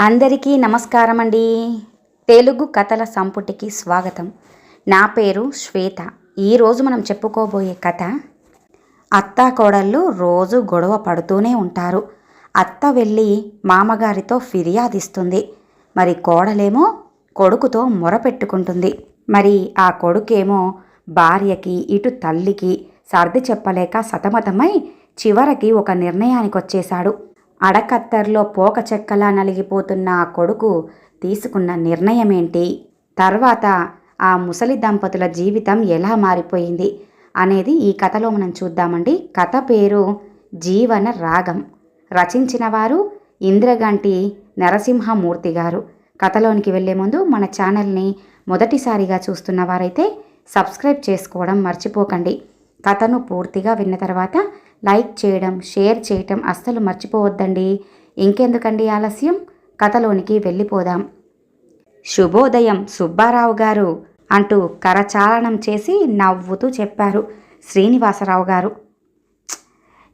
అందరికీ నమస్కారం అండి తెలుగు కథల సంపుటికి స్వాగతం. నా పేరు శ్వేత. ఈరోజు మనం చెప్పుకోబోయే కథ అత్త కోడళ్ళు రోజు గొడవ పడుతూనే ఉంటారు. అత్త వెళ్ళి మామగారితో ఫిర్యాదిస్తుంది. మరి కోడలేమో కొడుకుతో మొరపెట్టుకుంటుంది మరి ఆ కొడుకేమో భార్యకి ఇటు తల్లికి సర్ది చెప్పలేక సతమతమై చివరికి ఒక నిర్ణయానికి వచ్చేశాడు అడకత్తర్లో పోక చెక్కలా నలిగిపోతున్న ఆ కొడుకు తీసుకున్న నిర్ణయమేంటి? తర్వాత ఆ ముసలి దంపతుల జీవితం ఎలా మారిపోయింది అనేది ఈ కథలో మనం చూద్దామండి. కథ పేరు జీవన రాగం. రచించిన వారు ఇంద్రగంటి నరసింహమూర్తి గారు. కథలోనికి వెళ్ళే ముందు మన ఛానల్ని మొదటిసారిగా చూస్తున్న వారైతే సబ్స్క్రైబ్ చేసుకోవడం మర్చిపోకండి. కథను పూర్తిగా విన్న తర్వాత లైక్ చేయడం షేర్ చేయటం అస్సలు మర్చిపోవద్దండి. ఇంకెందుకండి ఆలస్యం? కథలోనికి వెళ్ళిపోదాం. శుభోదయం సుబ్బారావు గారు అంటూ కరచాలనం చేసి నవ్వుతూ చెప్పారు శ్రీనివాసరావు గారు.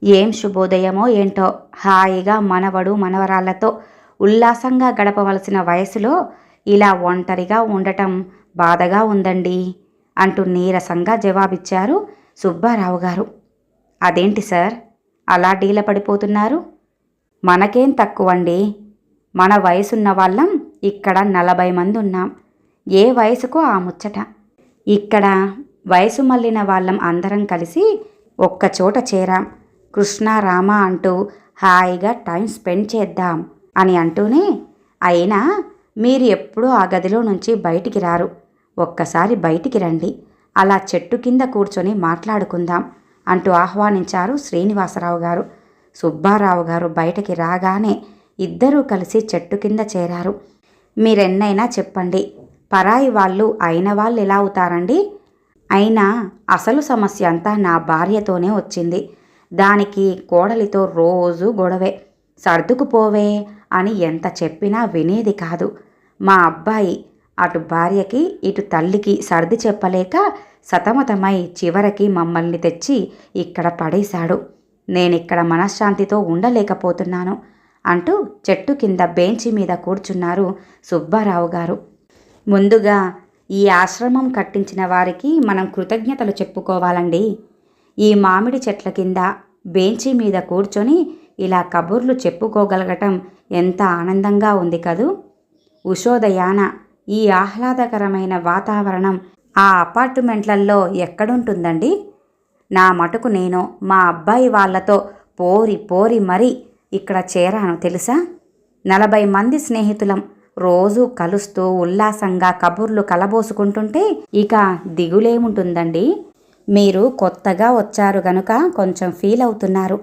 ఏం శుభోదయమో ఏంటో? హాయిగా మనవడు మనవరాళ్ళతో ఉల్లాసంగా గడపవలసిన వయసులో ఇలా ఒంటరిగా ఉండటం బాధగా ఉందండి అంటూ నీరసంగా జవాబిచ్చారు సుబ్బారావు గారు. అదేంటి సార్? అలా డీల పడిపోతున్నారు? మనకేం తక్కువండి? మన వయసున్న వాళ్ళం ఇక్కడ నలభై మంది ఉన్నాం ఏ వయసుకు ఆ ముచ్చట. ఇక్కడ వయసు మళ్ళిన వాళ్ళం అందరం కలిసి ఒక్కచోట చేరాం. కృష్ణ రామ అంటూ హాయిగా టైం స్పెండ్ చేద్దాం అని అంటూనే అయినా మీరు ఎప్పుడూ ఆ గదిలో నుంచి బయటికి రారు. ఒక్కసారి బయటికి రండి. అలా చెట్టు కింద కూర్చొని మాట్లాడుకుందాం. అంటూ ఆహ్వానించారు శ్రీనివాసరావు గారు. సుబ్బారావు గారు బయటకి రాగానే ఇద్దరూ కలిసి చెట్టు కింద చేరారు. మీరెన్నైనా చెప్పండి పరాయి వాళ్ళు అయిన వాళ్ళు ఎలా అవుతారండి? అయినా అసలు సమస్య అంతా నా భార్యతోనే వచ్చింది. దానికి కోడలితో రోజు గొడవే. సర్దుకుపోవే అని ఎంత చెప్పినా వినేది కాదు. మా అబ్బాయి అటు భార్యకి ఇటు తల్లికి సర్ది చెప్పలేక సతమతమై చివరికి మమ్మల్ని తెచ్చి ఇక్కడ పడేశాడు. నేనిక్కడ మనశ్శాంతితో ఉండలేకపోతున్నాను అంటూ చెట్టు కింద బెంచి మీద కూర్చున్నారు సుబ్బారావు గారు. ముందుగా ఈ ఆశ్రమం కట్టించిన వారికి మనం కృతజ్ఞతలు చెప్పుకోవాలండి. ఈ మామిడి చెట్ల కింద బెంచి మీద కూర్చొని ఇలా కబుర్లు చెప్పుకోగలగటం ఎంత ఆనందంగా ఉంది కదూ? ఉషోదయాన ఈ ఆహ్లాదకరమైన వాతావరణం ఆ అపార్ట్మెంట్లలో ఎక్కడుంటుందండి? నా మటుకు నేను మా అబ్బాయి వాళ్ళతో పోరి పోరి మరీ ఇక్కడ చేరాను తెలుసా? నలభై మంది స్నేహితులం రోజు కలుస్తూ ఉల్లాసంగా కబుర్లు కలబోసుకుంటుంటే ఇక దిగులేముంటుందండి? మీరు కొత్తగా వచ్చారు గనుక కొంచెం ఫీల్ అవుతున్నారు.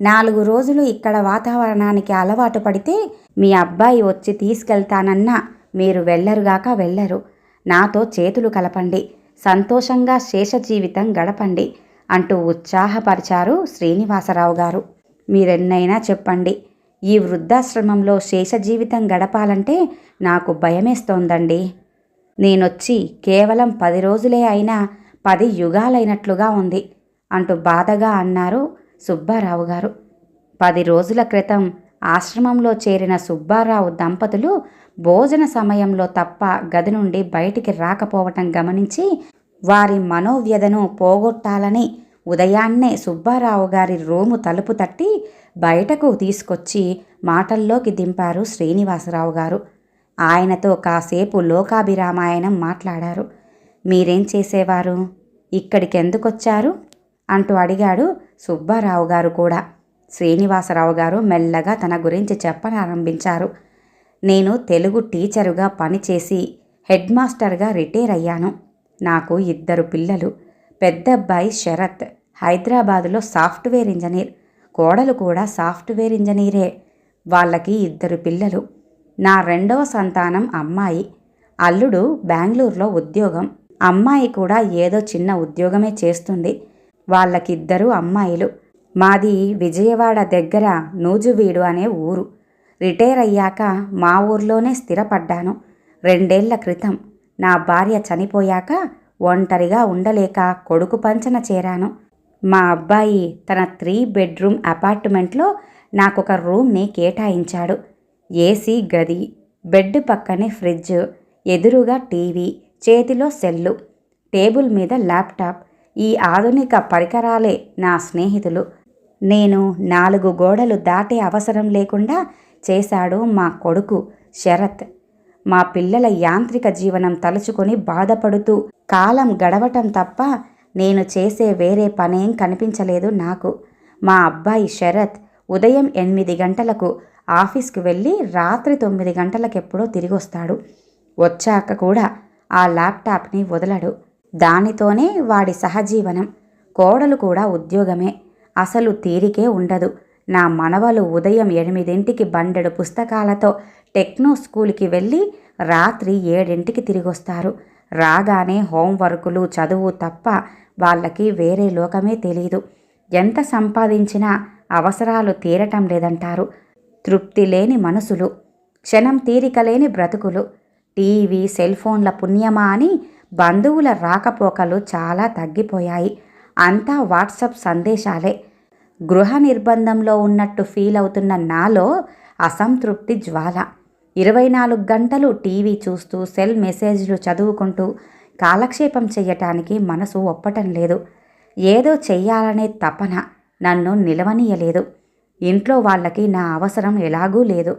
నాలుగు రోజులు ఇక్కడ వాతావరణానికి అలవాటు పడితే మీ అబ్బాయి వచ్చి తీసుకెళ్తానన్నా మీరు వెళ్ళరుగాక వెళ్ళరు. నాతో చేతులు కలపండి సంతోషంగా శేష జీవితం గడపండి అంటూ ఉత్సాహపరిచారు శ్రీనివాసరావు గారు. మీరెన్నైనా చెప్పండి ఈ వృద్ధాశ్రమంలో శేష జీవితం గడపాలంటే నాకు భయమేస్తోందండి. నేనొచ్చి కేవలం పది రోజులే అయినా పది యుగాలైనట్లుగా ఉంది అంటూ బాధగా అన్నారు సుబ్బారావు గారు. పది రోజుల క్రితం ఆశ్రమంలో చేరిన సుబ్బారావు దంపతులు భోజన సమయంలో తప్ప గది నుండి బయటికి రాకపోవటం గమనించి వారి మనోవ్యధను పోగొట్టాలని ఉదయాన్నే సుబ్బారావు గారి రూము తలుపు తట్టి బయటకు తీసుకొచ్చి మాటల్లోకి దింపారు శ్రీనివాసరావు గారు. ఆయనతో కాసేపు లోకాభిరామాయణం మాట్లాడారు. మీరేం చేసేవారు? ఇక్కడికెందుకొచ్చారు? అంటూ అడిగాడు సుబ్బారావు గారు కూడా. శ్రీనివాసరావు గారు మెల్లగా తన గురించి చెప్పనారంభించారు. నేను తెలుగు టీచరుగా పనిచేసి హెడ్ మాస్టర్గా రిటైర్ అయ్యాను. నాకు ఇద్దరు పిల్లలు పెద్దబ్బాయి శరత్ హైదరాబాదులో సాఫ్ట్వేర్ ఇంజనీర్ కోడలు కూడా సాఫ్ట్వేర్ ఇంజనీరే. వాళ్ళకి ఇద్దరు పిల్లలు నా రెండవ సంతానం అమ్మాయి అల్లుడు బెంగళూరులో ఉద్యోగం అమ్మాయి కూడా ఏదో చిన్న ఉద్యోగమే చేస్తుంది. వాళ్ళకిద్దరు అమ్మాయిలు మాది విజయవాడ దగ్గర నూజువీడు అనే ఊరు. రిటైర్ అయ్యాక మా ఊర్లోనే స్థిరపడ్డాను. రెండేళ్ళ క్రితం నా భార్య చనిపోయాక ఒంటరిగా ఉండలేక కొడుకు పంచన చేరాను. మా అబ్బాయి తన త్రీ బెడ్రూమ్ అపార్ట్మెంట్లో నాకొక రూమ్ని కేటాయించాడు. ఏసీ గది బెడ్ పక్కనే ఫ్రిడ్జ్ ఎదురుగా టీవీ చేతిలో సెల్లు టేబుల్ మీద ల్యాప్టాప్ ఈ ఆధునిక పరికరాలే నా స్నేహితులు. నేను నాలుగు గోడలు దాటే అవసరం లేకుండా చేశాడు మా కొడుకు శరత్. మా పిల్లల యాంత్రిక జీవనం తలుచుకొని బాధపడుతూ కాలం గడవటం తప్ప నేను చేసే వేరే పనేం కనిపించలేదు నాకు. మా అబ్బాయి శరత్ ఉదయం ఎనిమిది గంటలకు ఆఫీస్కి వెళ్ళి రాత్రి తొమ్మిది గంటలకెప్పుడో తిరిగొస్తాడు. వచ్చాక కూడా ఆ ల్యాప్టాప్ని వదలడు. దానితోనే వాడి సహజీవనం కోడలు కూడా ఉద్యోగమే. అసలు తీరికే ఉండదు. నా మనవలు ఉదయం ఎనిమిదింటికి బండెడు పుస్తకాలతో టెక్నో స్కూల్కి వెళ్ళి రాత్రి ఏడింటికి తిరిగొస్తారు. రాగానే హోంవర్కులు చదువు తప్ప వాళ్ళకి వేరే లోకమే తెలీదు. ఎంత సంపాదించినా అవసరాలు తీరటం లేదంటారు. తృప్తి లేని మనసులు క్షణం తీరిక లేని బ్రతుకులు టీవీ సెల్ ఫోన్ల పుణ్యమా అని బంధువుల రాకపోకలు చాలా తగ్గిపోయాయి. అంతా వాట్సప్ సందేశాలే. గృహ నిర్బంధంలో ఉన్నట్టు ఫీల్ అవుతున్న నాలో అసంతృప్తి జ్వాల. ఇరవై నాలుగు గంటలు టీవీ చూస్తూ సెల్ మెసేజ్లు చదువుకుంటూ కాలక్షేపం చెయ్యటానికి మనసు ఒప్పటం లేదు. ఏదో చెయ్యాలనే తపన నన్ను నిలవనీయలేదు. ఇంట్లో వాళ్ళకి నా అవసరం ఎలాగూ లేదు.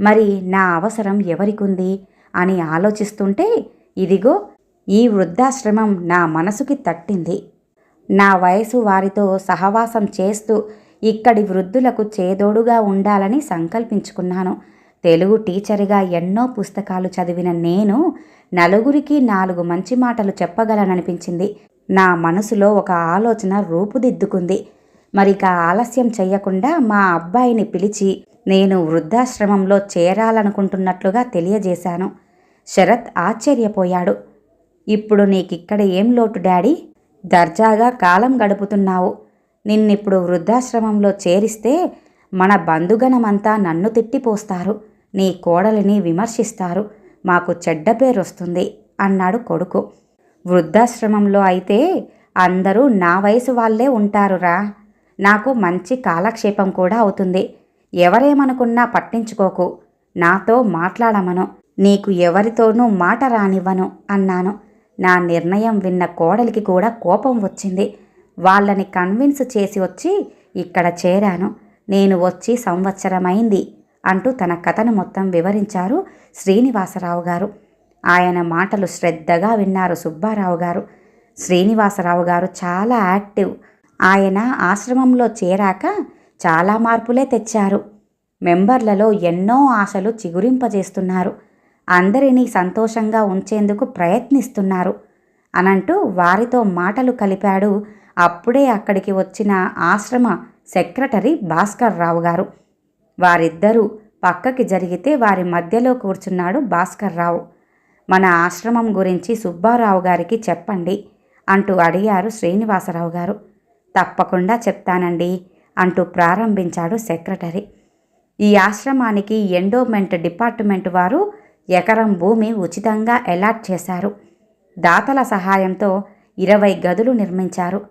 మరి నా అవసరం ఎవరికుంది? అని ఆలోచిస్తుంటే ఇదిగో ఈ వృద్ధాశ్రమం నా మనసుకి తట్టింది. నా వయసు వారితో సహవాసం చేస్తూ ఇక్కడి వృద్ధులకు చేదోడుగా ఉండాలని సంకల్పించుకున్నాను. తెలుగు టీచర్గా ఎన్నో పుస్తకాలు చదివిన నేను నలుగురికి నాలుగు మంచి మాటలు చెప్పగలననిపించింది. నా మనసులో ఒక ఆలోచన రూపుదిద్దుకుంది. మరిక ఆలస్యం చెయ్యకుండా మా అబ్బాయిని పిలిచి నేను వృద్ధాశ్రమంలో చేరాలనుకుంటున్నట్లుగా తెలియజేశాను. శరత్ ఆశ్చర్యపోయాడు. ఇప్పుడు నీకిక్కడ ఏం లోటు డాడీ? దర్జాగా కాలం గడుపుతున్నావు. నిన్నిప్పుడు వృద్ధాశ్రమంలో చేరిస్తే మన బంధుగణమంతా నన్ను తిట్టిపోస్తారు. నీ కోడలిని విమర్శిస్తారు. మాకు చెడ్డ పేరు వస్తుంది అన్నాడు కొడుకు. వృద్ధాశ్రమంలో అయితే అందరూ నా వయసు వాళ్ళే ఉంటారురా. నాకు మంచి కాలక్షేపం కూడా అవుతుంది. ఎవరేమనుకున్నా పట్టించుకోకు. నాతో మాట్లాడమను. నీకు ఎవరితోనూ మాట రానివ్వను అన్నాను. నా నిర్ణయం విన్న కోడలికి కూడా కోపం వచ్చింది. వాళ్ళని కన్విన్స్ చేసి వచ్చి ఇక్కడ చేరాను. నేను వచ్చి సంవత్సరమైంది అంటూ తన కథను మొత్తం వివరించారు శ్రీనివాసరావు గారు. ఆయన మాటలు శ్రద్ధగా విన్నారు సుబ్బారావు గారు. శ్రీనివాసరావు గారు చాలా యాక్టివ్. ఆయన ఆశ్రమంలో చేరాక చాలా మార్పులే తెచ్చారు. మెంబర్లలో ఎన్నో ఆశలు చిగురింపజేస్తున్నారు. అందరినీ సంతోషంగా ఉంచేందుకు ప్రయత్నిస్తున్నారు అనంటూ వారితో మాటలు కలిపాడు అప్పుడే అక్కడికి వచ్చిన ఆశ్రమ సెక్రటరీ భాస్కర్ రావు గారు. వారిద్దరూ పక్కకి జరిగితే వారి మధ్యలో కూర్చున్నాడు భాస్కర్ రావు. మన ఆశ్రమం గురించి సుబ్బారావు గారికి చెప్పండి అంటూ అడిగారు శ్రీనివాసరావు గారు. తప్పకుండా చెప్తానండి అంటూ ప్రారంభించాడు సెక్రటరీ. ఈ ఆశ్రమానికి ఎండోమెంట్ డిపార్ట్మెంట్ వారు ఎకరం భూమి ఉచితంగా అలాట్ చేశారు. దాతల సహాయంతో ఇరవై గదులు నిర్మించారు.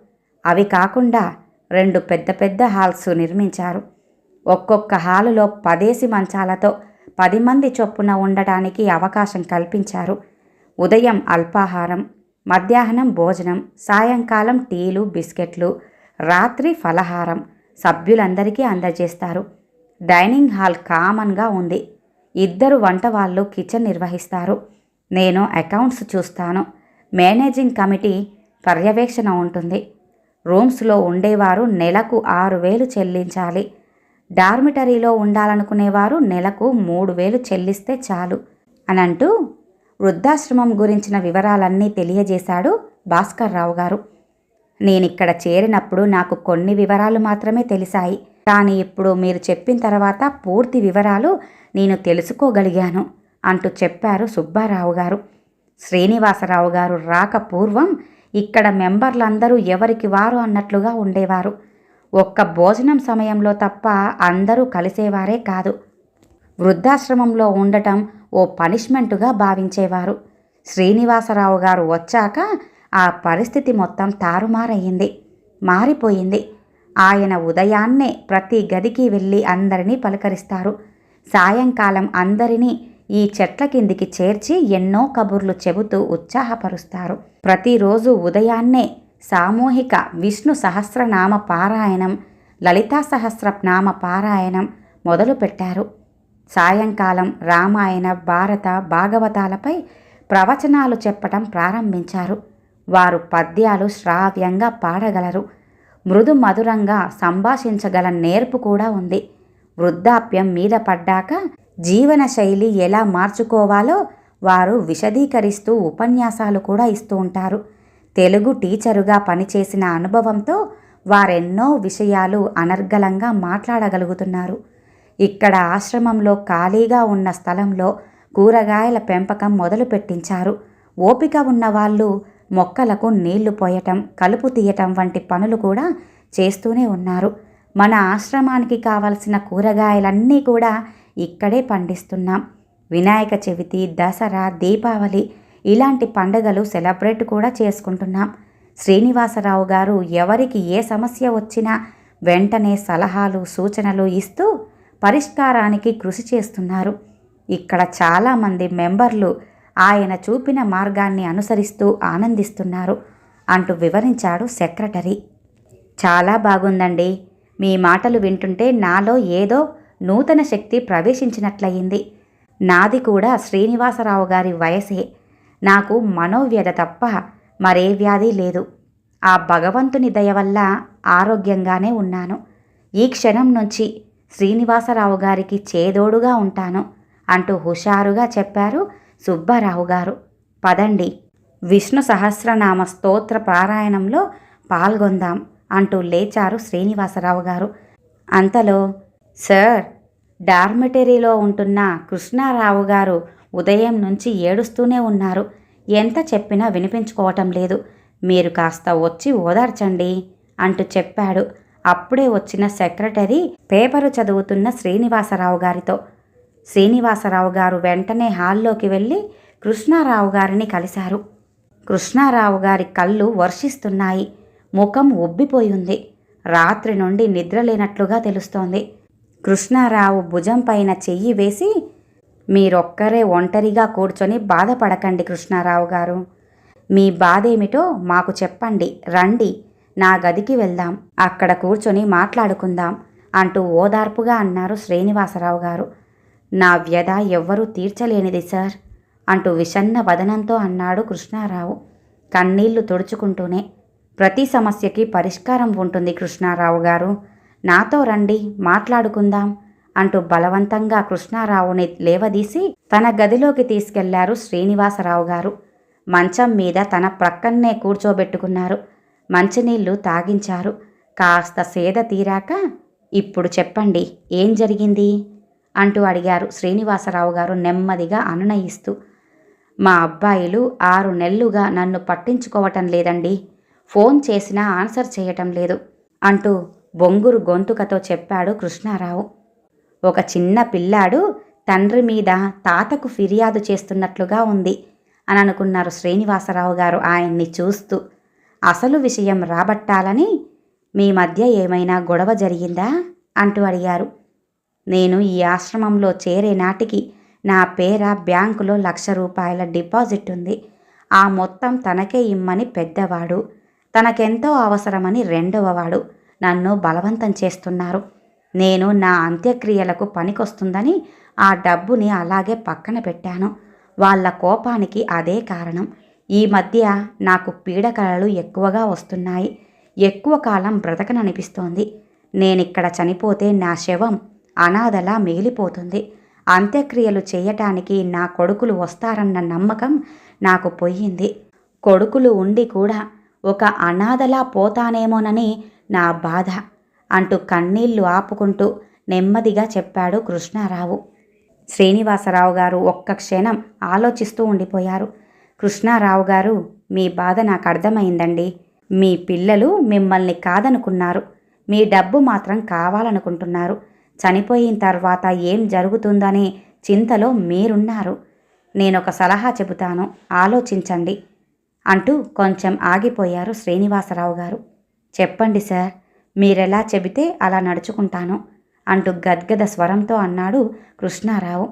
అవి కాకుండా రెండు పెద్ద పెద్ద హాల్స్ నిర్మించారు. ఒక్కొక్క హాలులో పదేసి మంచాలతో పది మంది చొప్పున ఉండటానికి అవకాశం కల్పించారు. ఉదయం అల్పాహారం మధ్యాహ్నం భోజనం సాయంకాలం టీలు బిస్కెట్లు రాత్రి ఫలహారం సభ్యులందరికీ అందజేస్తారు. డైనింగ్ హాల్ కామన్గా ఉంది. ఇద్దరు వంట వాళ్ళు కిచెన్ నిర్వహిస్తారు. నేను అకౌంట్స్ చూస్తాను. మేనేజింగ్ కమిటీ పర్యవేక్షణ ఉంటుంది. రూమ్స్లో ఉండేవారు నెలకు ఆరు వేలు చెల్లించాలి. డార్మిటరీలో ఉండాలనుకునేవారు నెలకు మూడు వేలు చెల్లిస్తే చాలు అనంటూ వృద్ధాశ్రమం గురించిన వివరాలన్నీ తెలియజేశాడు భాస్కర్ రావు గారు. నేనిక్కడ చేరినప్పుడు నాకు కొన్ని వివరాలు మాత్రమే తెలిసాయి. కానీ ఇప్పుడు మీరు చెప్పిన తర్వాత పూర్తి వివరాలు నేను తెలుసుకోగలిగాను అంటూ చెప్పారు సుబ్బారావు గారు. శ్రీనివాసరావు గారు రాక పూర్వం ఇక్కడ మెంబర్లందరూ ఎవరికి వారు అన్నట్లుగా ఉండేవారు. ఒక్క భోజనం సమయంలో తప్ప అందరూ కలిసేవారే కాదు. వృద్ధాశ్రమంలో ఉండటం ఓ పనిష్మెంటుగా భావించేవారు. శ్రీనివాసరావు గారు వచ్చాక ఆ పరిస్థితి మొత్తం తారుమారయ్యింది మారిపోయింది. ఆయన ఉదయాన్నే ప్రతి గదికి వెళ్ళి అందరినీ పలకరిస్తారు. సాయంకాలం అందరినీ ఈ చెట్ల కిందికి చేర్చి ఎన్నో కబుర్లు చెబుతూ ఉత్సాహపరుస్తారు. ప్రతిరోజు ఉదయాన్నే సామూహిక విష్ణు సహస్రనామ పారాయణం లలితా సహస్రనామ పారాయణం మొదలుపెట్టారు సాయంకాలం రామాయణ భారత భాగవతాలపై ప్రవచనాలు చెప్పటం ప్రారంభించారు. వారు పద్యాలు శ్రావ్యంగా పాడగలరు. మృదు మధురంగా సంభాషించగల నేర్పు కూడా ఉంది. వృద్ధాప్యం మీద పడ్డాక జీవన శైలి ఎలా మార్చుకోవాలో వారు విశదీకరిస్తూ ఉపన్యాసాలు కూడా ఇస్తూ ఉంటారు. తెలుగు టీచరుగా పనిచేసిన అనుభవంతో వారెన్నో విషయాలు అనర్గళంగా మాట్లాడగలుగుతున్నారు. ఇక్కడ ఆశ్రమంలో ఖాళీగా ఉన్న స్థలంలో కూరగాయల పెంపకం మొదలు పెట్టించారు ఓపిక ఉన్నవాళ్ళు మొక్కలకు నీళ్ళు పోయటం కలుపు తీయటం వంటి పనులు కూడా చేస్తూనే ఉన్నారు. మన ఆశ్రమానికి కావలసిన కూరగాయలన్నీ కూడా ఇక్కడే పండిస్తున్నాం. వినాయక చవితి దసరా దీపావళి ఇలాంటి పండుగలు సెలబ్రేట్ కూడా చేసుకుంటున్నాం. శ్రీనివాసరావు గారు ఎవరికి ఏ సమస్య వచ్చినా వెంటనే సలహాలు సూచనలు ఇస్తూ పరిష్కారానికి కృషి చేస్తున్నారు. ఇక్కడ చాలామంది మెంబర్లు ఆయన చూపిన మార్గాన్ని అనుసరిస్తూ ఆనందిస్తున్నారు అంటూ వివరించాడు సెక్రటరీ. చాలా బాగుందండి. మీ మాటలు వింటుంటే నాలో ఏదో నూతన శక్తి ప్రవేశించినట్లయింది. నాది కూడా శ్రీనివాసరావు గారి వయసే. నాకు మనోవ్యధ తప్ప మరే వ్యాధి లేదు. ఆ భగవంతుని దయ వల్ల ఆరోగ్యంగానే ఉన్నాను. ఈ క్షణం నుంచి శ్రీనివాసరావు గారికి చేదోడుగా ఉంటాను అంటూ హుషారుగా చెప్పారు సుబ్బారావు గారు. పదండి. విష్ణు సహస్రనామ స్తోత్ర పారాయణంలో పాల్గొందాం అంటూ లేచారు శ్రీనివాసరావు గారు. అంతలో సార్ డార్మిటరీలో ఉంటున్న కృష్ణారావు గారు ఉదయం నుంచి ఏడుస్తూనే ఉన్నారు. ఎంత చెప్పినా వినిపించుకోవటం లేదు. మీరు కాస్త వచ్చి ఓదార్చండి అంటూ చెప్పాడు. అప్పుడే వచ్చిన సెక్రటరీ పేపరు చదువుతున్న శ్రీనివాసరావు గారితో. శ్రీనివాసరావు గారు వెంటనే హాల్లోకి వెళ్ళి కృష్ణారావు గారిని కలిశారు. కృష్ణారావు గారి కళ్ళు వర్షిస్తున్నాయి. ముఖం ఉబ్బిపోయింది. రాత్రి నుండి నిద్రలేనట్లుగా తెలుస్తోంది. కృష్ణారావు భుజం పైన చెయ్యి వేసి మీరొక్కరే ఒంటరిగా కూర్చొని బాధపడకండి కృష్ణారావు గారు. మీ బాధేమిటో మాకు చెప్పండి. రండి. నా గదికి వెళ్దాం. అక్కడ కూర్చొని మాట్లాడుకుందాం అంటూ ఓదార్పుగా అన్నారు శ్రీనివాసరావు గారు. నా వ్యధ ఎవ్వరూ తీర్చలేనిది సార్ అంటూ విషన్న వదనంతో అన్నాడు కృష్ణారావు. కన్నీళ్ళు తుడుచుకుంటూనే. ప్రతి సమస్యకి పరిష్కారం ఉంటుంది కృష్ణారావు గారు. నాతో రండి మాట్లాడుకుందాం అంటూ బలవంతంగా కృష్ణారావుని లేవదీసి తన గదిలోకి తీసుకెళ్ళారు శ్రీనివాసరావు గారు. మంచం మీద తన ప్రక్కన్నే కూర్చోబెట్టుకున్నారు. మంచినీళ్ళు తాగించారు. కాస్త సేద తీరాక ఇప్పుడు చెప్పండి ఏం జరిగింది? అంటూ అడిగారు. శ్రీనివాసరావు గారు నెమ్మదిగా అనునయిస్తూ మా అబ్బాయిలు ఆరు నెలలుగా నన్ను పట్టించుకోవటం లేదండి. ఫోన్ చేసినా ఆన్సర్ చేయటం లేదు అంటూ బొంగురు గొంతుకతో చెప్పాడు కృష్ణారావు. ఒక చిన్న పిల్లాడు తండ్రి మీద తాతకు ఫిర్యాదు చేస్తున్నట్లుగా ఉంది అని అనుకున్నారు శ్రీనివాసరావు గారు ఆయన్ని చూస్తూ. అసలు విషయం రాబట్టాలని మీ మధ్య ఏమైనా గొడవ జరిగిందా? అంటూ అడిగారు. నేను ఈ ఆశ్రమంలో చేరే నాటికి నా పేర బ్యాంకులో లక్ష రూపాయల డిపాజిట్ ఉంది. ఆ మొత్తం తనకే ఇమ్మని పెద్దవాడు. తనకెంతో అవసరమని రెండవవాడు నన్ను బలవంతం చేస్తున్నారు. నేను నా అంత్యక్రియలకు పనికొస్తుందని ఆ డబ్బుని అలాగే పక్కన పెట్టాను. వాళ్ళ కోపానికి అదే కారణం. ఈ మధ్య నాకు పీడకలలు ఎక్కువగా వస్తున్నాయి. ఎక్కువ కాలం బ్రతకననిపిస్తోంది. నేనిక్కడ చనిపోతే నా శవం అనాథలా మిగిలిపోతుంది. అంత్యక్రియలు చేయటానికి నా కొడుకులు వస్తారన్న నమ్మకం నాకు పోయింది. కొడుకులు ఉండి కూడా ఒక అనాథలా పోతానేమోనని నా బాధ అంటూ కన్నీళ్ళు ఆపుకుంటూ నెమ్మదిగా చెప్పాడు కృష్ణారావు. శ్రీనివాసరావు గారు ఒక్క క్షణం ఆలోచిస్తూ ఉండిపోయారు. కృష్ణారావు గారు మీ బాధ నాకు అర్థమైందండి. మీ పిల్లలు మిమ్మల్ని కాదనుకున్నారు. మీ డబ్బు మాత్రం కావాలనుకుంటున్నారు. చనిపోయిన తర్వాత ఏం జరుగుతుందనే చింతలో మీరున్నారు. నేనొక సలహా చెబుతాను ఆలోచించండి అంటూ కొంచెం ఆగిపోయారు శ్రీనివాసరావు గారు. చెప్పండి సార్ మీరెలా చెబితే అలా నడుచుకుంటాను అంటూ గద్గద స్వరంతో అన్నాడు కృష్ణారావు.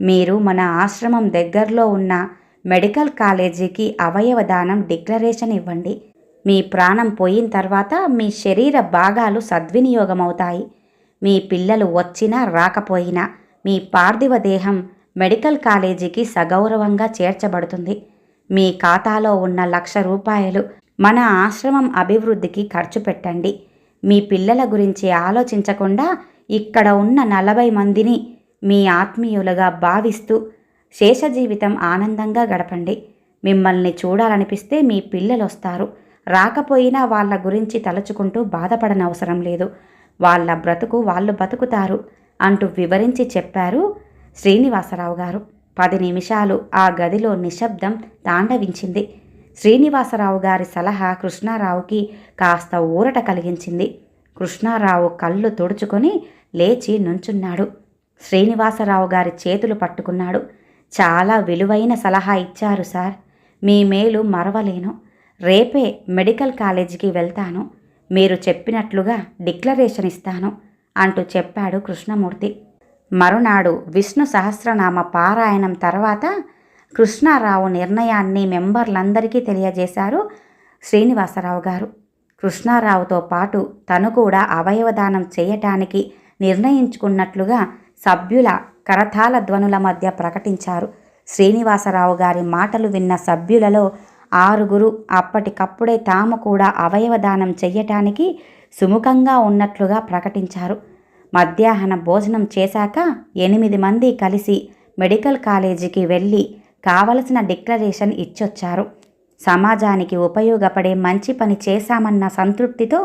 మీరు మన ఆశ్రమం దగ్గరలో ఉన్న మెడికల్ కాలేజీకి అవయవ దానం డిక్లరేషన్ ఇవ్వండి. మీ ప్రాణం పోయిన తర్వాత మీ శరీర భాగాలు సద్వినియోగమవుతాయి. మీ పిల్లలు వచ్చినా రాకపోయినా మీ పార్థివ దేహం మెడికల్ కాలేజీకి సగౌరవంగా చేర్చబడుతుంది. మీ ఖాతాలో ఉన్న లక్ష రూపాయలు మన ఆశ్రమం అభివృద్ధికి ఖర్చు పెట్టండి. మీ పిల్లల గురించి ఆలోచించకుండా ఇక్కడ ఉన్న నలభై మందిని మీ ఆత్మీయులుగా భావిస్తూ శేష జీవితం ఆనందంగా గడపండి. మిమ్మల్ని చూడాలనిపిస్తే మీ పిల్లలు వస్తారు రాకపోయినా వాళ్ళ గురించి తలుచుకుంటూ బాధపడనవసరం లేదు. వాళ్ళ బ్రతుకు వాళ్ళు బతుకుతారు అంటూ వివరించి చెప్పారు శ్రీనివాసరావు గారు. పది నిమిషాలు ఆ గదిలో నిశ్శబ్దం తాండవించింది. శ్రీనివాసరావు గారి సలహా కృష్ణారావుకి కాస్త ఊరట కలిగించింది. కృష్ణారావు కళ్ళు తుడుచుకొని లేచి నుంచున్నాడు. శ్రీనివాసరావు గారి చేతులు పట్టుకున్నాడు. చాలా విలువైన సలహా ఇచ్చారు సార్. మీ మేలు మరవలేను. రేపే మెడికల్ కాలేజీకి వెళ్తాను. మీరు చెప్పినట్లుగా డిక్లరేషన్ ఇస్తాను అంటూ చెప్పాడు కృష్ణమూర్తి. మరునాడు విష్ణు సహస్రనామ పారాయణం తర్వాత కృష్ణారావు నిర్ణయాన్ని మెంబర్లందరికీ తెలియజేశారు శ్రీనివాసరావు గారు. కృష్ణారావుతో పాటు తను కూడా అవయవదానం చేయటానికి నిర్ణయించుకున్నట్లుగా సభ్యుల కరతాల ధ్వనుల మధ్య ప్రకటించారు. శ్రీనివాసరావు గారి మాటలు విన్న సభ్యులలో ఆరుగురు అప్పటికప్పుడే తాము కూడా అవయవదానం చెయ్యటానికి సుముఖంగా ఉన్నట్లుగా ప్రకటించారు. మధ్యాహ్న భోజనం చేశాక ఎనిమిది మంది కలిసి మెడికల్ కాలేజీకి వెళ్ళి కావలసిన డిక్లరేషన్ ఇచ్చొచ్చారు. సమాజానికి ఉపయోగపడే మంచి పని చేశామన్న సంతృప్తితో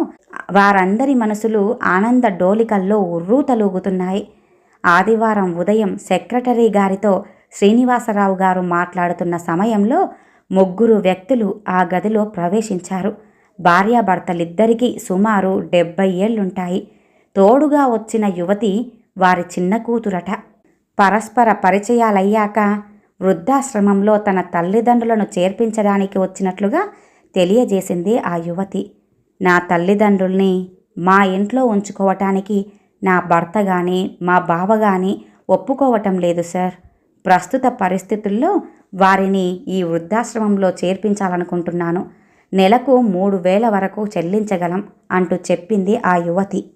వారందరి మనసులు ఆనంద డోలికల్లో ఉర్రూతలూగుతున్నాయి. ఆదివారం ఉదయం సెక్రటరీ గారితో శ్రీనివాసరావు గారు మాట్లాడుతున్న సమయంలో ముగ్గురు వ్యక్తులు ఆ గదిలో ప్రవేశించారు. భార్యాభర్తలిద్దరికీ సుమారు డెబ్బై ఏళ్ళుంటాయి తోడుగా వచ్చిన యువతి వారి చిన్న కూతురట. పరస్పర పరిచయాలయ్యాక వృద్ధాశ్రమంలో తన తల్లిదండ్రులను చేర్పించడానికి వచ్చినట్లుగా తెలియజేసింది ఆ యువతి. నా తల్లిదండ్రుల్ని మా ఇంట్లో ఉంచుకోవటానికి నా భర్త కానీ మా బావ కానీ ఒప్పుకోవటం లేదు సార్. ప్రస్తుత పరిస్థితుల్లో వారిని ఈ వృద్ధాశ్రమంలో చేర్పించాలనుకుంటున్నాను. నెలకు మూడు వేల వరకు చెల్లించగలం అంటూ చెప్పింది ఆ యువతి.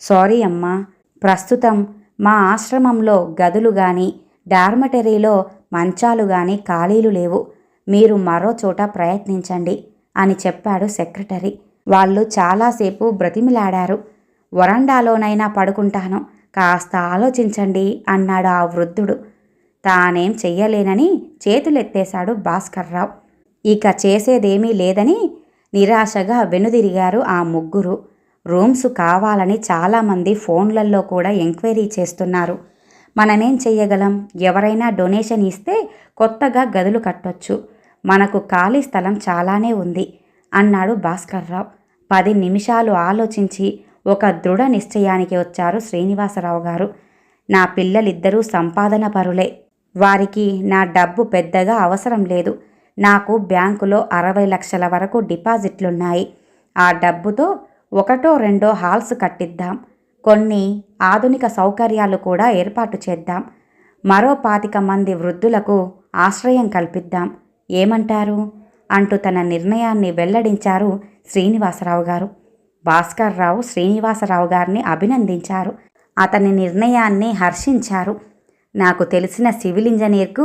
సారీ అమ్మా. ప్రస్తుతం మా ఆశ్రమంలో గదులు కానీ డార్మటరీలో మంచాలు కానీ ఖాళీలు లేవు. మీరు మరో చోట ప్రయత్నించండి అని చెప్పాడు సెక్రటరీ. వాళ్ళు చాలాసేపు బ్రతిమిలాడారు. వరండాలోనైనా పడుకుంటాను. కాస్త ఆలోచించండి అన్నాడు ఆ వృద్ధుడు. తానేం చెయ్యలేనని చేతులెత్తేశాడు భాస్కర్రావు. ఇక చేసేదేమీ లేదని నిరాశగా వెనుదిరిగారు ఆ ముగ్గురు. రూమ్స్ కావాలని చాలామంది ఫోన్లలో కూడా ఎంక్వైరీ చేస్తున్నారు. మనమేం చెయ్యగలం? ఎవరైనా డొనేషన్ ఇస్తే కొత్తగా గదులు కట్టొచ్చు. మనకు ఖాళీ స్థలం చాలానే ఉంది అన్నాడు భాస్కర్రావు. పది నిమిషాలు ఆలోచించి ఒక దృఢ నిశ్చయానికి వచ్చారు శ్రీనివాసరావు గారు. నా పిల్లలిద్దరూ సంపాదన పరులే. వారికి నా డబ్బు పెద్దగా అవసరం లేదు. నాకు బ్యాంకులో అరవై లక్షల వరకు డిపాజిట్లున్నాయి. ఆ డబ్బుతో ఒకటో రెండో హాల్స్ కట్టిద్దాం. కొన్ని ఆధునిక సౌకర్యాలు కూడా ఏర్పాటు చేద్దాం. మరో పాతిక మంది వృద్ధులకు ఆశ్రయం కల్పిద్దాం. ఏమంటారు? అంటూ తన నిర్ణయాన్ని వెల్లడించారు శ్రీనివాసరావు గారు. భాస్కర్రావు శ్రీనివాసరావు గారిని అభినందించారు. అతని నిర్ణయాన్ని హర్షించారు. నాకు తెలిసిన సివిల్ ఇంజనీర్కు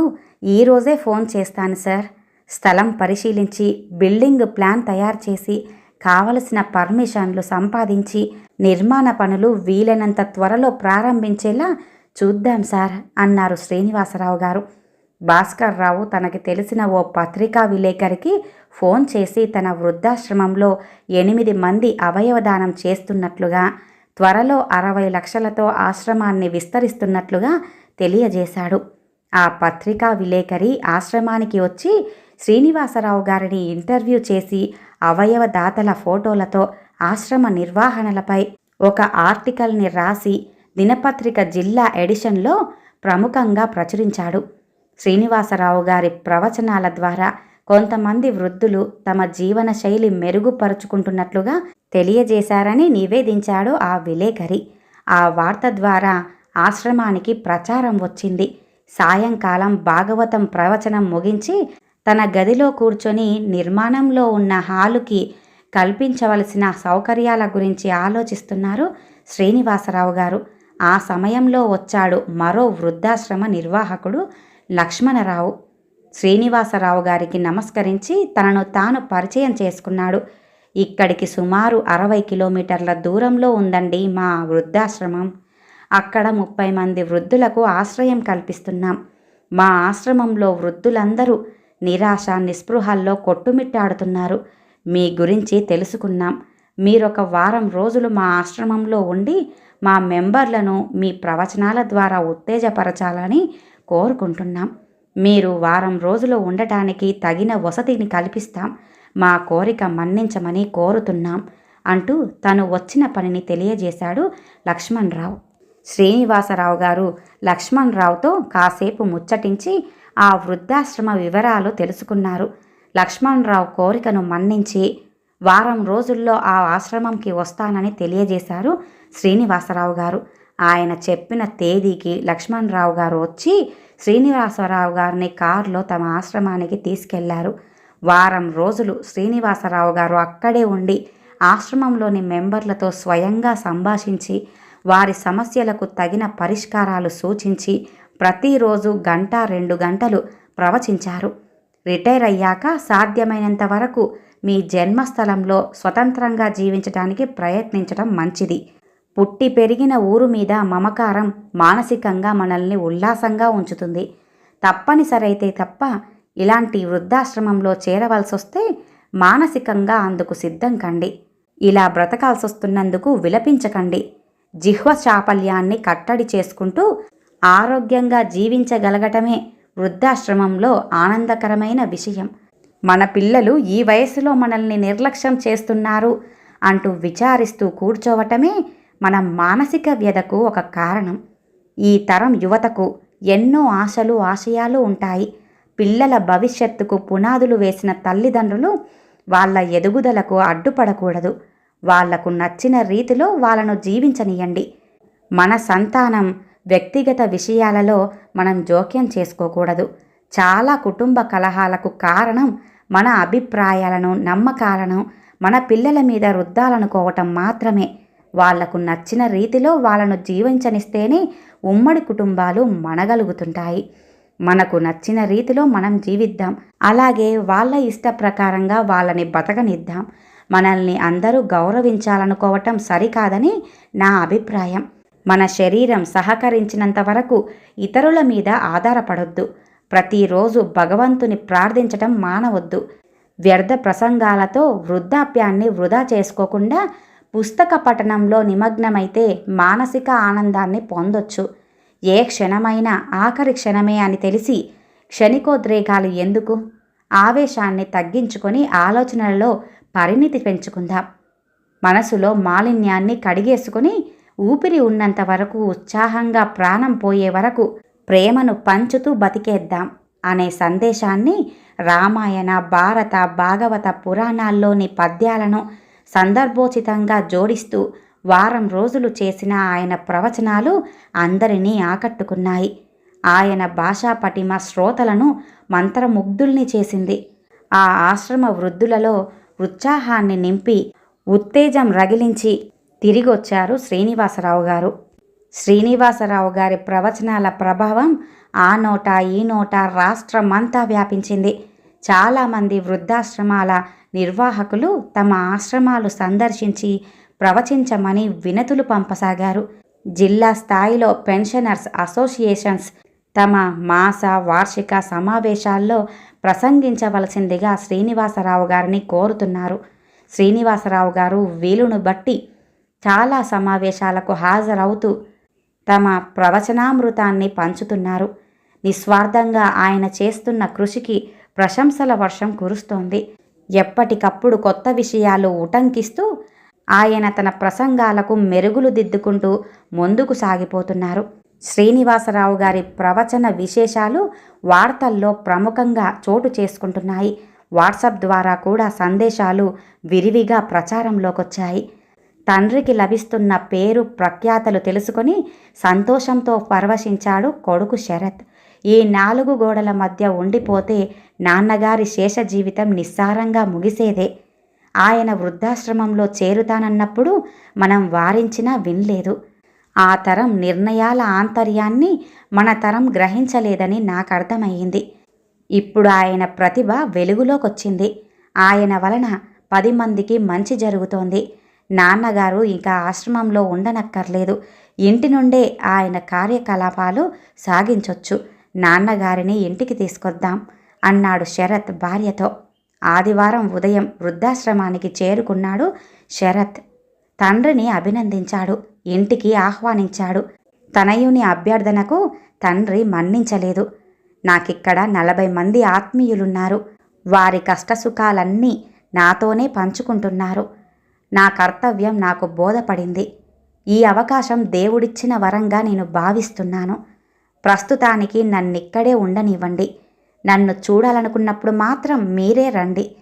ఈరోజే ఫోన్ చేస్తాను సార్. స్థలం పరిశీలించి బిల్డింగ్ ప్లాన్ తయారు చేసి కావలసిన పర్మిషన్లు సంపాదించి నిర్మాణ పనులు వీలైనంత త్వరలో ప్రారంభించేలా చూద్దాం సార్ అన్నారు శ్రీనివాసరావు గారు. భాస్కర్ రావు తనకి తెలిసిన ఓ పత్రికా విలేకరికి ఫోన్ చేసి తన వృద్ధాశ్రమంలో ఎనిమిది మంది అవయవదానం చేస్తున్నట్లుగా త్వరలో అరవై లక్షలతో ఆశ్రమాన్ని విస్తరిస్తున్నట్లుగా తెలియజేశాడు. ఆ పత్రికా విలేకరి ఆశ్రమానికి వచ్చి శ్రీనివాసరావు గారిని ఇంటర్వ్యూ చేసి అవయవ దాతల ఫోటోలతో ఆశ్రమ నిర్వహణలపై ఒక ఆర్టికల్ని రాసి దినపత్రిక జిల్లా ఎడిషన్లో ప్రముఖంగా ప్రచురించాడు. శ్రీనివాసరావు గారి ప్రవచనాల ద్వారా కొంతమంది వృద్ధులు తమ జీవన శైలి మెరుగుపరుచుకుంటున్నట్లుగా తెలియజేశారని నివేదించాడు ఆ విలేకరి. ఆ వార్త ద్వారా ఆశ్రమానికి ప్రచారం వచ్చింది. సాయంకాలం భాగవతం ప్రవచనం ముగించి తన గదిలో కూర్చొని నిర్మాణంలో ఉన్న హాలుకి కల్పించవలసిన సౌకర్యాల గురించి ఆలోచిస్తున్నారు శ్రీనివాసరావు గారు. ఆ సమయంలో వచ్చాడు మరో వృద్ధాశ్రమ నిర్వాహకుడు లక్ష్మణరావు. శ్రీనివాసరావు గారికి నమస్కరించి తనను తాను పరిచయం చేసుకున్నాడు. ఇక్కడికి సుమారు అరవై కిలోమీటర్ల దూరంలో ఉందండి మా వృద్ధాశ్రమం. అక్కడ ముప్పై మంది వృద్ధులకు ఆశ్రయం కల్పిస్తున్నాం. మా ఆశ్రమంలో వృద్ధులందరూ నిరాశ నిస్పృహల్లో కొట్టుమిట్టాడుతున్నారు. మీ గురించి తెలుసుకున్నాం. మీరొక వారం రోజులు మా ఆశ్రమంలో ఉండి మా మెంబర్లను మీ ప్రవచనాల ద్వారా ఉత్తేజపరచాలని కోరుకుంటున్నాం. మీరు వారం రోజులు ఉండటానికి తగిన వసతిని కల్పిస్తాం. మా కోరిక మన్నించమని కోరుతున్నాం అంటూ తను వచ్చిన పనిని తెలియజేశాడు లక్ష్మణరావు. శ్రీనివాసరావు గారు లక్ష్మణరావుతో కాసేపు ముచ్చటించి ఆ వృద్ధాశ్రమ వివరాలు తెలుసుకున్నారు. లక్ష్మణరావు కోరికను మన్నించి వారం రోజుల్లో ఆ ఆశ్రమంకి వస్తానని తెలియజేశారు శ్రీనివాసరావు గారు. ఆయన చెప్పిన తేదీకి లక్ష్మణరావు గారు వచ్చి శ్రీనివాసరావు గారిని కారులో తమ ఆశ్రమానికి తీసుకెళ్ళారు. వారం రోజులు శ్రీనివాసరావు గారు అక్కడే ఉండి ఆశ్రమంలోని మెంబర్లతో స్వయంగా సంభాషించి వారి సమస్యలకు తగిన పరిష్కారాలు సూచించి ప్రతిరోజు గంట రెండు గంటలు ప్రవచించారు. రిటైర్ అయ్యాక సాధ్యమైనంత వరకు మీ జన్మస్థలంలో స్వతంత్రంగా జీవించడానికి ప్రయత్నించడం మంచిది. పుట్టి పెరిగిన ఊరు మీద మమకారం మానసికంగా మనల్ని ఉల్లాసంగా ఉంచుతుంది. తప్పనిసరైతే తప్ప ఇలాంటి వృద్ధాశ్రమంలో చేరవలసొస్తే మానసికంగా అందుకు సిద్ధం కండి. ఇలా బ్రతకాల్సొస్తున్నందుకు విలపించకండి. జిహ్వ చాపల్యాన్ని కట్టడి చేసుకుంటూ ఆరోగ్యంగా జీవించగలగటమే వృద్ధాశ్రమంలో ఆనందకరమైన విషయం. మన పిల్లలు ఈ వయసులో మనల్ని నిర్లక్ష్యం చేస్తున్నారు అంటూ విచారిస్తూ కూర్చోవటమే మన మానసిక వ్యధకు ఒక కారణం. ఈ తరం యువతకు ఎన్నో ఆశలు ఆశయాలు ఉంటాయి. పిల్లల భవిష్యత్తుకు పునాదులు వేసిన తల్లిదండ్రులు వాళ్ళ ఎదుగుదలకు అడ్డుపడకూడదు. వాళ్ళకు నచ్చిన రీతిలో వాళ్ళను జీవించనీయండి. మన సంతానం వ్యక్తిగత విషయాలలో మనం జోక్యం చేసుకోకూడదు. చాలా కుటుంబ కలహాలకు కారణం మన అభిప్రాయాలను నమ్మకాలను మన పిల్లల మీద రుద్దాలనుకోవటం మాత్రమే. వాళ్ళకు నచ్చిన రీతిలో వాళ్ళను జీవించనిస్తేనే ఉమ్మడి కుటుంబాలు మనగలుగుతుంటాయి. మనకు నచ్చిన రీతిలో మనం జీవిద్దాం. అలాగే వాళ్ళ ఇష్ట ప్రకారంగా వాళ్ళని బతకనిద్దాం. మనల్ని అందరూ గౌరవించాలనుకోవటం సరికాదని నా అభిప్రాయం. మన శరీరం సహకరించినంత వరకు ఇతరుల మీద ఆధారపడొద్దు. ప్రతిరోజు భగవంతుని ప్రార్థించటం మానవద్దు. వ్యర్థ ప్రసంగాలతో వృద్ధాప్యాన్ని వృధా చేసుకోకుండా పుస్తక పఠనంలో నిమగ్నమైతే మానసిక ఆనందాన్ని పొందొచ్చు. ఏ క్షణమైనా ఆఖరి క్షణమే అని తెలిసి క్షణికోద్రేకాలు ఎందుకు? ఆవేశాన్ని తగ్గించుకొని ఆలోచనలలో పరిణితి పెంచుకుందాం. మనసులో మాలిన్యాన్ని కడిగేసుకుని ఊపిరి ఉన్నంత వరకు ఉత్సాహంగా ప్రాణం పోయే వరకు ప్రేమను పంచుతూ బతికేద్దాం అనే సందేశాన్ని రామాయణ భారత భాగవత పురాణాల్లోని పద్యాలను సందర్భోచితంగా జోడిస్తూ వారం రోజులు చేసిన ఆయన ప్రవచనాలు అందరినీ ఆకట్టుకున్నాయి. ఆయన భాషా పటిమ శ్రోతలను మంత్రముగ్ధుల్ని చేసింది. ఆ ఆశ్రమ వృద్ధులలో ఉత్సాహాన్ని నింపి ఉత్తేజం రగిలించి తిరిగొచ్చారు శ్రీనివాసరావు గారు. శ్రీనివాసరావు గారి ప్రవచనాల ప్రభావం ఆ నోట ఈ నోట రాష్ట్రమంతా వ్యాపించింది. చాలామంది వృద్ధాశ్రమాల నిర్వాహకులు తమ ఆశ్రమాలు సందర్శించి ప్రవచించమని వినతులు పంపసాగారు. జిల్లా స్థాయిలో పెన్షనర్స్ అసోసియేషన్స్ తమ మాస వార్షిక సమావేశాల్లో ప్రసంగించవలసిందిగా శ్రీనివాసరావు గారిని కోరుతున్నారు. శ్రీనివాసరావు గారు వీలును బట్టి చాలా సమావేశాలకు హాజరవుతూ తమ ప్రవచనామృతాన్ని పంచుతున్నారు. నిస్వార్థంగా ఆయన చేస్తున్న కృషికి ప్రశంసల వర్షం కురుస్తోంది. ఎప్పటికప్పుడు కొత్త విషయాలు ఉటంకిస్తూ ఆయన తన ప్రసంగాలకు మెరుగులు దిద్దుకుంటూ ముందుకు సాగిపోతున్నారు. శ్రీనివాసరావు గారి ప్రవచన విశేషాలు వార్తల్లో ప్రముఖంగా చోటు చేసుకుంటున్నాయి. వాట్సాప్ ద్వారా కూడా సందేశాలు విరివిగా ప్రచారంలోకొచ్చాయి. తండ్రికి లభిస్తున్న పేరు ప్రఖ్యాతలు తెలుసుకొని సంతోషంతో పరవశించాడు కొడుకు శరత్. ఈ నాలుగు గోడల మధ్య ఉండిపోతే నాన్నగారి శేష జీవితం నిస్సారంగా ముగిసేదే. ఆయన వృద్ధాశ్రమంలో చేరుతానన్నప్పుడు మనం వారించినా వినలేదు. ఆ తరం నిర్ణయాల ఆంతర్యాన్ని మన తరం గ్రహించలేదని నాకు అర్థమయ్యింది ఇప్పుడు ఆయన ప్రతిభ వెలుగులోకొచ్చింది. ఆయన వలన పది మందికి మంచి జరుగుతోంది. నాన్నగారు ఇంకా ఆశ్రమంలో ఉండనక్కర్లేదు. ఇంటి నుండే ఆయన కార్యకలాపాలు సాగించొచ్చు. నాన్నగారిని ఇంటికి తీసుకొద్దాం అన్నాడు శరత్ భార్యతో. ఆదివారం ఉదయం వృద్ధాశ్రమానికి చేరుకున్నాడు శరత్. తండ్రిని అభినందించాడు. ఇంటికి ఆహ్వానించాడు. తనయుని అభ్యర్థనకు తండ్రి మన్నించలేదు. నాకిక్కడ నలభై మంది ఆత్మీయులున్నారు. వారి కష్టసుఖాలన్నీ నాతోనే పంచుకుంటున్నారు. నా కర్తవ్యం నాకు బోధపడింది. ఈ అవకాశం దేవుడిచ్చిన వరంగా నేను భావిస్తున్నాను. ప్రస్తుతానికి నన్నిక్కడే ఉండనివ్వండి. నన్ను చూడాలనుకున్నప్పుడు మాత్రం మీరే రండి.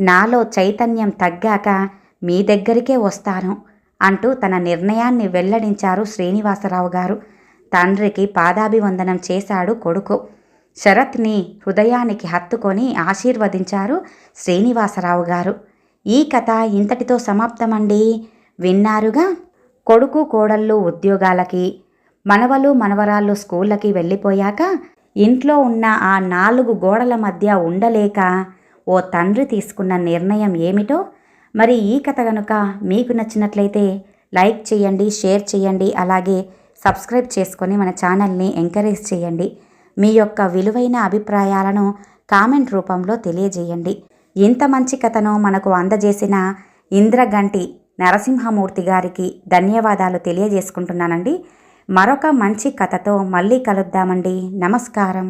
నాలో చైతన్యం తగ్గాక మీ దగ్గరికే వస్తాను అంటూ తన నిర్ణయాన్ని వెల్లడించారు శ్రీనివాసరావు గారు. తండ్రికి పాదాభివందనం చేశాడు కొడుకు. శరత్ని హృదయానికి హత్తుకొని ఆశీర్వదించారు శ్రీనివాసరావు గారు. ఈ కథ ఇంతటితో సమాప్తమండి. విన్నారుగా? కొడుకు కోడళ్ళు ఉద్యోగాలకి మనవలు మనవరాళ్ళు స్కూళ్ళకి వెళ్ళిపోయాక ఇంట్లో ఉన్న ఆ నాలుగు గోడల మధ్య ఉండలేక ఓ తండ్రి తీసుకున్న నిర్ణయం ఏమిటో మరి ఈ కథ కనుక మీకు నచ్చినట్లయితే లైక్ చేయండి షేర్ చేయండి అలాగే సబ్స్క్రైబ్ చేసుకొని మన ఛానల్ని ఎంకరేజ్ చేయండి. మీ యొక్క విలువైన అభిప్రాయాలను కామెంట్ రూపంలో తెలియజేయండి. ఇంత మంచి కథను మనకు అందజేసిన ఇంద్రగంటి నరసింహమూర్తి గారికి ధన్యవాదాలు తెలియజేసుకుంటున్నానండి. మరొక మంచి కథతో మళ్ళీ కలుద్దామండి. నమస్కారం.